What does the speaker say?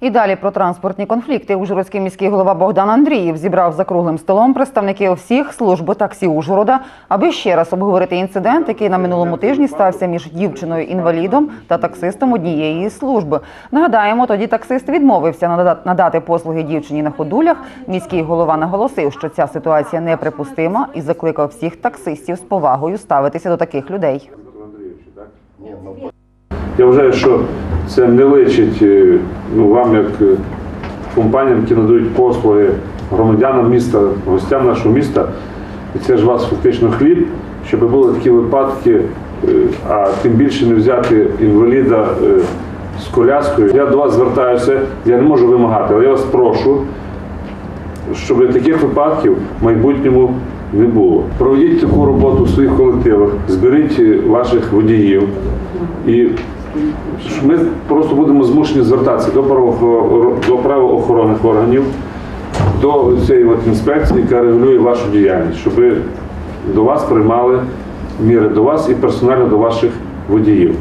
І далі про транспортні конфлікти. Ужгородський міський голова Богдан Андрієв зібрав за круглим столом представників всіх служб таксі Ужгорода, аби ще раз обговорити інцидент, який на минулому тижні стався між дівчиною-інвалідом та таксистом однієї із служб. Нагадаємо, тоді таксист відмовився нада- надати послуги дівчині на ходулях. Міський голова наголосив, що ця ситуація неприпустима і закликав всіх таксистів з повагою ставитися до таких людей. Я вважаю, що це не личить е, ну, вам, як е, компаніям, які надають послуги громадянам міста, гостям нашого міста. І це ж вас фактично хліб, щоб були такі випадки, е, а тим більше не взяти інваліда з коляскою. Я до вас звертаюся, я не можу вимагати, але я вас прошу, щоб таких випадків в майбутньому не було. Проведіть таку роботу в своїх колективах, зберіть ваших водіїв. І ми просто будемо змушені звертатися до правоохор- до правоохоронних органів, до цієї от інспекції, яка регулює вашу діяльність, щоб до вас приймали міри до вас і персонально до ваших водіїв.